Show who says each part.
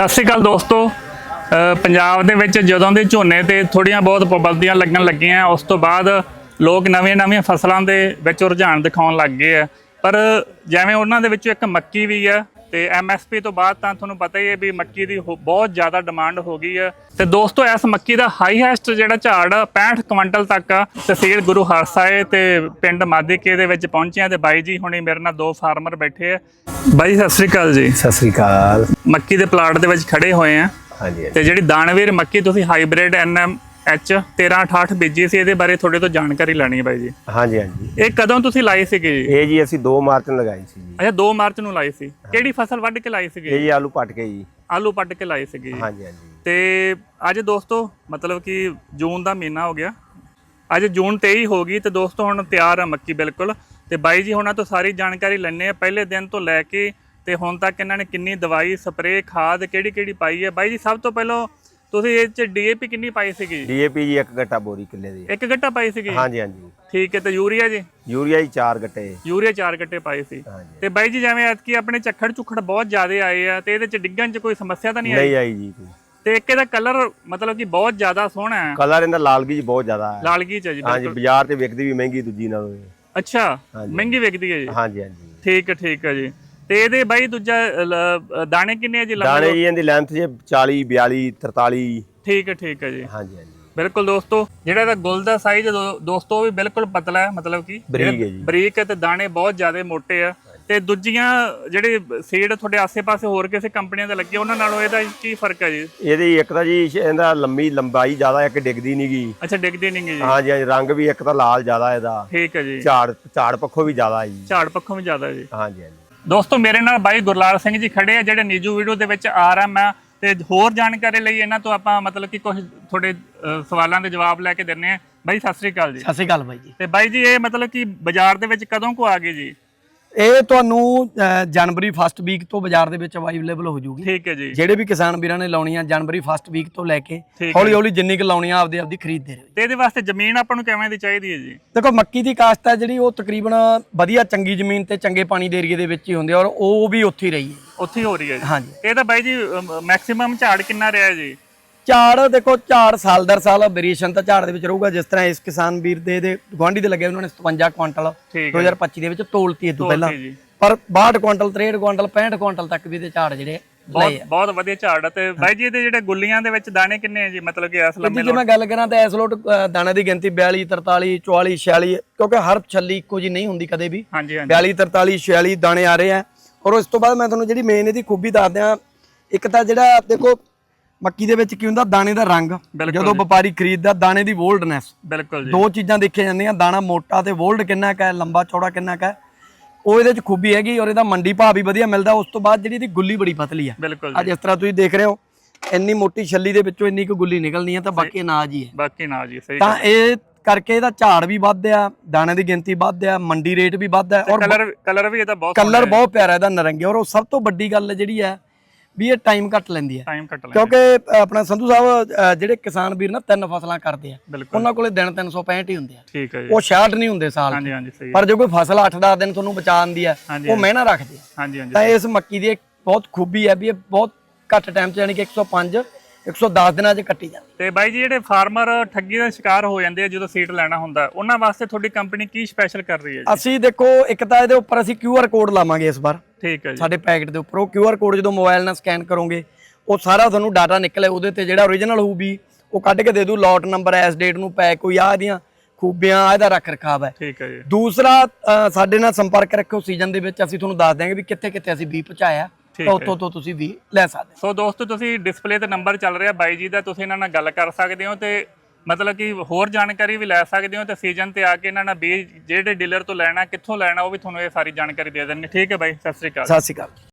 Speaker 1: ਸਤਿ ਸ਼੍ਰੀ ਅਕਾਲ ਦੋਸਤੋ। ਪੰਜਾਬ ਦੇ ਵਿੱਚ ਜਦੋਂ ਦੇ ਝੋਨੇ ਤੇ ਥੋੜੀਆਂ ਬਹੁਤ ਪਾਬੰਦੀਆਂ ਲੱਗਣ ਲੱਗੀਆਂ, ਉਸ ਤੋਂ ਬਾਅਦ ਲੋਕ ਨਵੀਆਂ-ਨਵੀਆਂ ਫਸਲਾਂ ਦੇ ਵਿੱਚ ਰੁਝਾਨ ਦਿਖਾਉਣ ਲੱਗ ਗਏ ਆ। ਪਰ ਜਿਵੇਂ ਉਹਨਾਂ ਦੇ ਵਿੱਚੋਂ ਇੱਕ ਮੱਕੀ ਵੀ ਆ ਤੇ ਐਮਐਸਪੀ ਤੋਂ ਬਾਅਦ ਤਾਂ ਤੁਹਾਨੂੰ ਪਤਾ ਹੀ ਹੈ ਵੀ ਮੱਕੀ ਦੀ ਹੋ- ਬਹੁਤ ਜ਼ਿਆਦਾ ਡਿਮਾਂਡ ਹੋ ਗਈ ਹੈ। ਤੇ ਦੋਸਤੋ ਇਸ ਮੱਕੀ ਦਾ ਹਾਈਐਸਟ ਜਿਹੜਾ ਝਾੜ ਆ, 65 ਕੁਇੰਟਲ ਤੱਕ ਆ ਤਹਿਸੀਲ ਗੁਰੂ ਹਰਸਾਏ ਤੇ ਪਿੰਡ ਮਾਦੀਕੇ ਦੇ ਵਿੱਚ ਪਹੁੰਚਿਆ ਤੇ ਬਾਈ ਜੀ ਹੁਣੀ ਮੇਰੇ ਨਾਲ ਦੋ ਫਾਰਮਰ ਬੈਠੇ ਆ। ਬਾਈ ਸਤਿ ਸ਼੍ਰੀ ਅਕਾਲ ਜੀ।
Speaker 2: ਸਤਿ ਸ੍ਰੀ ਅਕਾਲ।
Speaker 1: ਮੱਕੀ ਦੇ ਪਲਾਟ ਦੇ ਵਿੱਚ ਖੜੇ ਹੋਏ ਆ।
Speaker 2: ਹਾਂਜੀ ਹਾਂਜੀ।
Speaker 1: ਤੇ ਜਿਹੜੀ ਦਾਨਵੀਰ ਮੱਕੀ ਤੁਸੀਂ ਹਾਈਬ੍ਰਿਡ ਐਨਐਮ ਐਚ 1368 ਬੀਜੀ ਸੀ ਇਹਦੇ ਬਾਰੇ ਤੁਹਾਡੇ ਤੋਂ ਜਾਣਕਾਰੀ ਲੈਣੀ ਹੈ ਬਾਈ ਜੀ।
Speaker 2: ਹਾਂਜੀ ਹਾਂਜੀ।
Speaker 1: ਇਹ ਕਦੋਂ ਤੁਸੀਂ ਲਾਈ ਸੀਗੀ ਜੀ?
Speaker 2: ਇਹ ਜੀ ਅਸੀਂ 2 ਮਾਰਚ ਨੂੰ ਲਗਾਈ ਸੀ ਜੀ।
Speaker 1: ਅੱਛਾ 2 ਮਾਰਚ ਨੂੰ ਲਾਈ ਸੀ। ਕਿਹੜੀ ਫਸਲ ਵੱਢ ਕੇ ਲਾਈ ਸੀਗੀ
Speaker 2: ਇਹ ਜੀ ਆਲੂ ਪੱਟ ਕੇ ਜੀ।
Speaker 1: ਆਲੂ ਪੱਟ ਕੇ ਲਾਈ ਸੀਗੀ ਜੀ।
Speaker 2: ਹਾਂਜੀ ਹਾਂਜੀ।
Speaker 1: ਤੇ ਅੱਜ ਦੋਸਤੋ ਮਤਲਬ ਕਿ ਜੂਨ ਦਾ ਮਹੀਨਾ ਹੋ ਗਿਆ। ਅੱਜ ਜੂਨ 23 ਹੋ ਗਈ ਤੇ ਦੋਸਤੋ ਹੁਣ ਤਿਆਰ ਆ ਮੱਕੀ ਬਿਲਕੁਲ। ਤੇ ਬਾਈ ਜੀ ਹੁਣਾਂ ਤੋਂ ਸਾਰੀ ਜਾਣਕਾਰੀ ਲੈਣੇ ਆ। ਪਹਿਲੇ ਦਿਨ ਤੋਂ ਲੈ ਕੇ ਤੇ ਹੁਣ ਤੱਕ ਇਹਨਾਂ ਨੇ ਕਿੰਨੀ ਦਵਾਈ ਸਪਰੇਅ ਖਾਦ ਕਿਹੜੀ ਕਿਹੜੀ ਪਾਈ ਹੈ? ਬਾਈ ਜੀ ਸਭ ਤੋਂ ਪਹਿਲਾਂ ਤੁਸੀਂ ਇਹ ਚ ਡੀਏਪੀ ਕਿੰਨੀ ਪਾਈ ਸੀਗੀ?
Speaker 2: ਡੀਏਪੀ ਜੀ ਇੱਕ ਗੱਟਾ ਬੋਰੀ ਕਿੱਲੇ ਦੀ।
Speaker 1: ਇੱਕ ਗੱਟਾ ਪਾਈ ਸੀਗੀ?
Speaker 2: ਹਾਂਜੀ ਹਾਂਜੀ।
Speaker 1: ਠੀਕ ਹੈ ਤੇ ਯੂਰੀਆ ਜੀ?
Speaker 2: ਯੂਰੀਆ ਜੀ 4 ਗੱਟੇ
Speaker 1: ਯੂਰੀਆ ਚਾਰ ਗੱਟੇ ਪਾਏ ਸੀ।
Speaker 2: ਹਾਂਜੀ।
Speaker 1: ਤੇ ਬਾਈ ਜੀ ਜਿਵੇਂ ਐਤਕੀ ਆਪਣੇ ਝੱਖੜ ਝੁੱਖੜ ਬਹੁਤ ਜ਼ਿਆਦੇ ਆਏ ਆ ਤੇ ਇਹਦੇ ਚ ਡਿੱਗਣ ਚ ਕੋਈ ਸਮੱਸਿਆ ਤਾਂ ਨਹੀਂ ਆਈ?
Speaker 2: ਨਹੀਂ ਆਈ ਜੀ ਕੋਈ।
Speaker 1: ਤੇ ਇੱਕ ਇਹਦਾ ਕਲਰ ਮਤਲਬ ਕਿ ਬਹੁਤ ਜ਼ਿਆਦਾ ਸੋਹਣਾ ਹੈ।
Speaker 2: ਕਲਰ ਇਹਦਾ ਲਾਲਗੀ ਜੀ ਬਹੁਤ ਜ਼ਿਆਦਾ ਹੈ।
Speaker 1: ਲਾਲਗੀ ਚ ਹੈ ਜੀ
Speaker 2: ਹਾਂਜੀ ਬਾਜ਼ਾਰ ਤੇ ਵਿਕਦੀ ਵੀ ਮਹਿੰਗੀ ਦੂਜੀ ਨਾਲੋਂ। ਇਹ।
Speaker 1: ਅੱਛਾ। ਮਹਿੰਗੀ ਵਿਕਦੀ ਹੈ ਜੀ?
Speaker 2: ਹਾਂਜੀ ਹਾਂਜੀ।
Speaker 1: ਠੀਕ ਹੈ ਠੀਕ ਹੈ ਜੀ। ਤੇ ਇਹਦੇ ਬਾਈ ਦੂਜਾ ਲ- ਦਾਣੇ ਕਿੰਨੇ ਆ ਜੀ ਲੰਬੇ?
Speaker 2: ਦਾਣੇ ਜੀ ਇਹਦੀ ਲੈਂਥ ਜੇ 40 42 43
Speaker 1: ਠੀਕ ਹੈ ਠੀਕ ਹੈ ਜੀ।
Speaker 2: ਹਾਂਜੀ ਹਾਂਜੀ।
Speaker 1: ਬਿਲਕੁਲ ਦੋਸਤੋ ਜਿਹੜਾ ਇਹਦਾ ਗੁੱਲ ਦਾ ਸਾਈਜ਼ ਦੋਸਤੋ ਉਹ ਵੀ ਬਿਲਕੁਲ ਪਤਲਾ ਹੈ ਮਤਲਬ ਕਿ
Speaker 2: ਬਰੀਕ ਹੈ ਜੀ।
Speaker 1: ਬਰੀਕ ਹੈ ਤੇ ਦਾਣੇ ਬਹੁਤ ਜ਼ਿਆਦਾ ਮੋਟੇ ਆ। ਤੇ ਦੂਜੀਆਂ ਜਿਹੜੇ ਸੀਡ ਤੁਹਾਡੇ ਆਸੇ-ਪਾਸੇ ਹੋਰ ਕਿਸੇ ਕੰਪਨੀਆਂ ਦੇ ਲੱਗੇ ਉਹਨਾਂ ਨਾਲੋਂ ਇਹਦਾ ਕੀ ਫ਼ਰਕ ਹੈ ਜੀ?
Speaker 2: ਇਹਦੀ ਇੱਕ ਤਾਂ ਜੀ ਸ਼- ਇਹਦਾ ਲੰਮੀ ਲੰਬਾਈ ਜ਼ਿਆਦਾ ਇੱਕ ਡਿੱਗਦੀ ਨਹੀਂ ਗਈ
Speaker 1: ਅੱਛਾ ਡਿੱਗਦੇ ਨਹੀਂਗੇ ਜੀ।
Speaker 2: ਹਾਂਜੀ ਹਾਂਜੀ ਰੰਗ ਵੀ ਇੱਕ ਤਾਂ ਲਾਲ ਜ਼ਿਆਦਾ ਇਹਦਾ।
Speaker 1: ਠੀਕ ਹੈ ਜੀ।
Speaker 2: ਝਾੜ ਝਾੜ ਪੱਖੋਂ ਵੀ ਜ਼ਿਆਦਾ ਜੀ।
Speaker 1: ਝਾੜ ਪੱਖੋਂ ਵੀ ਜ਼ਿਆਦਾ ਜੀ।
Speaker 2: ਹਾਂਜੀ ਹਾਂਜੀ।
Speaker 1: ਦੋਸਤੋ ਮੇਰੇ ਨਾਲ ਬਾਈ ਗੁਰਲਾਲ ਸਿੰਘ ਜੀ ਖੜੇ ਆ ਜਿਹੜੇ ਨੀਜੂ ਵੀਡੀਓ ਦੇ ਵਿੱਚ ਆ ਰਹਾ ਮੈਂ ਤੇ ਹੋਰ ਜਾਣਕਾਰੀ ਲਈ ਇਹਨਾਂ ਤੋਂ ਆਪਾਂ ਮਤਲਬ ਕਿ ਕੁਝ ਤੁਹਾਡੇ ਸਵਾਲਾਂ ਦੇ ਜਵਾਬ ਲੈ ਕੇ ਦਿੰਨੇ ਆ। ਬਾਈ ਸਤਿ ਸ੍ਰੀ ਅਕਾਲ ਜੀ।
Speaker 3: ਸਤਿ ਸ਼੍ਰੀ ਅਕਾਲ ਬਾਈ ਜੀ।
Speaker 1: ਤੇ ਬਾਈ ਜੀ ਇਹ ਮਤਲਬ ਕਿ ਬਾਜ਼ਾਰ ਦੇ ਵਿੱਚ ਕਦੋਂ ਕੋ ਆ ਗਏ ਜੀ?
Speaker 3: ਇਹ ਤੁਹਾਨੂੰ ਜਨਵਰੀ ਫਸਟ ਵੀਕ ਤੋਂ ਬਾਜ਼ਾਰ ਦੇ ਵਿੱਚ ਅਵੇਲੇਬਲ ਹੋ ਜੂਗੀ।
Speaker 1: ਠੀਕ ਹੈ ਜੀ।
Speaker 3: ਜਿਹੜੇ ਵੀ ਕਿਸਾਨ ਵੀਰਾਂ ਨੇ ਲਾਉਣੀ ਆ ਜਨਵਰੀ ਫਸਟ ਵੀਕ ਤੋਂ ਲੈ ਕੇ
Speaker 1: ਠੀਕ
Speaker 3: ਹੌਲੀ ਹੌਲੀ ਜਿੰਨੀ ਕੁ ਲਾਉਣੀ ਆ ਆਪਦੇ ਆਪਦੀ ਖਰੀਦਦੇ ਰਹੋ
Speaker 1: ਤੇ ਇਹਦੇ ਵਾਸਤੇ ਜ਼ਮੀਨ ਆਪਾਂ ਨੂੰ ਕਿਵੇਂ ਦੀ ਚਾਹੀਦੀ ਹੈ ਜੀ?
Speaker 3: ਦੇਖੋ ਮੱਕੀ ਦੀ ਕਾਸ਼ਤ ਹੈ ਜਿਹੜੀ ਉਹ ਤਕਰੀਬਨ ਵਧੀਆ ਚੰਗੀ ਜ਼ਮੀਨ ਤੇ ਚੰਗੇ ਪਾਣੀ ਦੇ ਏਰੀਏ ਦੇ ਵਿੱਚ ਹੀ ਹੁੰਦੀ ਆ ਔਰ ਉਹ ਵੀ ਉੱਥੇ ਹੀ ਰਹੀ ਹੈ।
Speaker 1: ਉੱਥੇ ਹੀ ਹੋ ਰਹੀ ਹੈ ਜੀ।
Speaker 3: ਹਾਂਜੀ।
Speaker 1: ਤੇ ਇਹਦਾ ਬਾਈ ਜੀ ਮੈਕਸਿਮਮ ਝਾੜ ਕਿੰਨਾ ਰਿਹਾ ਜੀ?
Speaker 3: ਝਾੜ ਦੇਖੋ ਝਾੜ ਸਾਲ ਦਰ ਸਾਲ ਵੇਰੀਏਸ਼ਨ ਤਾਂ ਝਾੜ ਦੇ ਵਿੱਚ ਰਹੂਗਾ। ਜਿਸ ਤਰ੍ਹਾਂ ਇਸ ਕਿਸਾਨ ਵੀਰ ਦੇ ਦੇ ਗਵਾਂਢੀ ਦੇ ਲੱਗੇ ਉਹਨਾਂ ਨੇ 57 ਕੁਇੰਟਲ
Speaker 1: ਠੀਕ ਹੈ
Speaker 3: 2025 ਦੇ ਵਿੱਚ ਤੋਲਤੀ ਇਹ ਤੋਂ ਪਹਿਲਾਂ। ਪਰ 62 ਕੁਇੰਟਲ 63 ਕੁਇੰਟਲ 65 ਕੁਇੰਟਲ ਤੱਕ ਵੀ ਇਹਦੇ ਝਾੜ ਜਿਹੜੇ
Speaker 1: ਬਹੁਤ ਵਧੀਆ ਝਾੜ ਤੇ ਬਾਈ ਜੀ ਇਹਦੇ ਜਿਹੜੇ ਗੁੱਲੀਆਂ ਦੇ ਵਿੱਚ ਦਾਣੇ ਕਿੰਨੇ ਆ ਜੀ? ਮਤਲਬ ਕਿ ਇਸ ਲੰਮੇ
Speaker 3: ਜੀ ਮੈਂ ਗੱਲ ਕਰਾਂ ਤਾਂ ਇਸ ਲੋਟ ਦਾਣੇ ਦੀ ਗਿਣਤੀ 42 43 44 46 ਕਿਉਂਕਿ ਹਰ ਛੱਲੀ ਇੱਕੋ ਜੀ ਨਹੀਂ ਹੁੰਦੀ ਕਦੇ ਵੀ।
Speaker 1: ਹਾਂਜੀ ਹਾਂਜੀ।
Speaker 3: 42 43 46 ਦਾਣੇ ਆ ਰਹੇ ਆ। ਔਰ ਉਸ ਤੋਂ ਬਾਅਦ ਮੈਂ ਤੁਹਾਨੂੰ ਜਿਹੜੀ ਮੇਨ ਇਹਦੀ ਖੂਬੀ ਦੱਸ ਦਿਆਂ ਇੱਕ ਤਾਂ ਜਿਹੜਾ ਦੇਖੋ ਮੱਕੀ ਦੇ ਵਿੱਚ ਕੀ ਹੁੰਦਾ? ਦਾਣੇ ਦਾ ਰੰਗ। ਜਦੋਂ ਵਪਾਰੀ ਖਰੀਦਦਾ ਦਾਣੇ ਦੀ ਵੋਲਡਨੈਸ
Speaker 1: ਬਿਲਕੁਲ ਜੀ।
Speaker 3: ਦੋ ਚੀਜ਼ਾਂ ਦੇਖੀਆਂ ਜਾਂਦੀਆਂ ਦਾਣਾ ਮੋਟਾ ਤੇ ਵੋਲਡ ਕਿੰਨਾ ਕਾ ਹੈ ਲੰਬਾ ਚੌੜਾ ਕਿੰਨਾ ਕਾ ਹੈ। ਉਹ ਇਹਦੇ ਚ ਖੂਬੀ ਹੈਗੀ ਔਰ ਇਹਦਾ ਮੰਡੀ ਭਾਅ ਵੀ ਵਧੀਆ ਮਿਲਦਾ। ਉਸ ਤੋਂ ਬਾਅਦ ਜਿਹੜੀ ਇਹਦੀ ਗੁੱਲੀ ਬੜੀ ਪਤਲੀ ਆ ਅੱਜ ਇਸ ਤਰ੍ਹਾਂ ਤੁਸੀਂ ਦੇਖ ਰਹੇ ਹੋ ਇੰਨੀ ਮੋਟੀ ਛੱਲੀ ਦੇ ਵਿੱਚੋਂ ਇੰਨੀ ਕੁ ਗੁੱਲੀ ਨਿਕਲਣੀ ਹੈ ਤਾਂ ਬਾਕੀ ਅਨਾਜ ਹੀ ਹੈ।
Speaker 1: ਬਾਕੀ ਨਾ ਜੀ ਸਹੀ
Speaker 3: ਤਾਂ ਇਹ ਕਰਕੇ ਇਹਦਾ ਝਾੜ ਵੀ ਵੱਧ ਆ ਦਾਣੇ ਦੀ ਗਿਣਤੀ ਵੱਧ ਆ ਮੰਡੀ ਰੇਟ ਵੀ ਵੱਧ ਆ ਔਰ
Speaker 1: ਕਲਰ ਕਲਰ ਵੀ ਇਹਦਾ ਬਹੁਤ
Speaker 3: ਕਲਰ ਬਹੁਤ ਪਿਆਰਾ ਇਹਦਾ ਨਰੰਗੀ। ਔਰ ਉਹ ਸਭ ਤੋਂ ਵੱਡੀ ਗੱਲ ਜਿਹੜੀ ਹੈ ਵੀ ਇਹ ਟਾਈਮ ਘੱਟ ਲੈਂਦੀ ਹੈ।
Speaker 1: ਟਾਈਮ ਕੱਟ ਲੈ
Speaker 3: ਕਿਉਂਕਿ ਆਪਣਾ ਸੰਧੂ ਸਾਹਿਬ ਜਿਹੜੇ ਕਿਸਾਨ ਵੀਰ ਨਾ ਤਿੰਨ ਫਸਲਾਂ ਕਰਦੇ ਆ। ਉਹਨਾਂ ਕੋਲੇ ਦਿਨ 365 ਹੀ ਹੁੰਦੇ ਆ।
Speaker 1: ਠੀਕ ਹੈ ਜੀ।
Speaker 3: ਉਹ 66 ਨਹੀਂ ਹੁੰਦੇ ਸਾਲ।
Speaker 1: ਹਾਂਜੀ ਹਾਂਜੀ ਸਹੀ
Speaker 3: ਪਰ ਜੇ ਕੋਈ ਫਸਲ 8-10 ਦਿਨ ਤੁਹਾਨੂੰ ਬਚਾਉਂਦੀ ਆ
Speaker 1: ਹਾਂਜੀ,
Speaker 3: ਉਹ ਮਿਹਨਤ ਰੱਖਦੇ ਆ।
Speaker 1: ਹਾਂਜੀ ਹਾਂਜੀ।
Speaker 3: ਤਾਂ ਇਸ ਮੱਕੀ ਦੀ ਇੱਕ ਬਹੁਤ ਖੂਬੀ ਹੈ ਵੀ ਇਹ ਬਹੁਤ ਘੱਟ ਟਾਈਮ 'ਚ ਯਾਨੀ ਕਿ 105 110 ਦਿਨਾਂ 'ਚ ਕੱਟੀ ਜਾਂਦੀ।
Speaker 1: ਤੇ ਬਾਈ ਜੀ ਜਿਹੜੇ ਫਾਰਮਰ ਠੱਗੀ ਦਾ ਸ਼ਿਕਾਰ ਹੋ ਜਾਂਦੇ ਆ ਜਦੋਂ ਸੀਟ ਲੈਣਾ ਹੁੰਦਾ ਉਹਨਾਂ ਵਾਸਤੇ ਤੁਹਾਡੀ ਕੰਪਨੀ ਕੀ ਸਪੈਸ਼ਲ ਕਰ ਰਹੀ ਹੈ ਜੀ?
Speaker 3: ਅਸੀਂ ਦੇਖੋ ਇੱਕ ਤਾਂ ਇਹਦੇ ਉੱਪਰ ਅਸੀਂ QR ਕੋਡ ਲਾਵਾਂਗੇ ਇਸ ਵਾਰ।
Speaker 1: ਠੀਕ ਹੈ ਜੀ।
Speaker 3: ਸਾਡੇ ਪੈਕਟ ਦੇ ਉੱਪਰ ਉਹ QR ਕੋਡ ਜਦੋਂ ਮੋਬਾਈਲ ਨਾਲ ਸਕੈਨ ਕਰੋਗੇ ਉਹ ਸਾਰਾ ਤੁਹਾਨੂੰ ਡਾਟਾ ਨਿਕਲੇ ਉਹਦੇ ਤੇ ਜਿਹੜਾ ਓਰੀਜਨਲ ਹੋਊ ਵੀ ਉਹ ਕੱਢ ਕੇ ਦੇ ਦੂ ਲੋਟ ਨੰਬਰ ਐਸ ਡੇਟ ਨੂੰ ਪੈਕ ਕੋਈ ਆ ਇਹਦੀਆਂ ਖੂਬੀਆਂ ਇਹਦਾ ਰੱਖ ਰਖਾਵ ਹੈ।
Speaker 1: ਠੀਕ ਹੈ ਜੀ।
Speaker 3: ਦੂਸਰਾ ਸਾਡੇ ਨਾਲ ਸੰਪਰਕ ਰੱਖੋ ਸੀਜ਼ਨ ਦੇ ਵਿੱਚ ਅਸੀਂ ਤੁਹਾਨੂੰ ਦੱਸ ਦਿਆਂਗੇ ਵੀ ਕਿੱਥੇ ਕਿੱਥੇ ਅਸੀਂ ਵੀ ਪਹੁੰਚਾਇਆ। ਤਾਂ ਉੱਥੋਂ ਤੋਂ ਤੁਸੀਂ ਵੀ ਲੈ ਸਕਦੇ
Speaker 1: ਸੋ ਦੋਸਤੋ ਤੁਸੀਂ ਡਿਸਪਲੇ ਤੇ ਨੰਬਰ ਚੱਲ ਰਿਹਾ ਬਾਈ ਜੀ ਦਾ ਤੁਸੀਂ ਇਹਨਾਂ ਨਾਲ ਗੱਲ ਕਰ ਸਕਦੇ ਹੋ ਤੇ ਮਤਲਬ ਕਿ ਹੋਰ ਜਾਣਕਾਰੀ ਵੀ ਲੈ ਸਕਦੇ ਹੋ ਤੇ ਸੀਜ਼ਨ ਤੇ ਆ ਕੇ ਇਹਨਾਂ ਨਾਲ ਬੀਜ ਜਿਹੜੇ ਡੀਲਰ ਤੋਂ ਲੈਣਾ ਕਿੱਥੋਂ ਲੈਣਾ ਉਹ ਵੀ ਤੁਹਾਨੂੰ ਇਹ ਸਾਰੀ ਜਾਣਕਾਰੀ ਦੇ ਦੇਣਗੇ। ਠੀਕ ਹੈ ਬਾਈ ਸਤਿ ਸ੍ਰੀ ਅਕਾਲ।
Speaker 3: ਸਤਿ ਸ਼੍ਰੀ ਅਕਾਲ।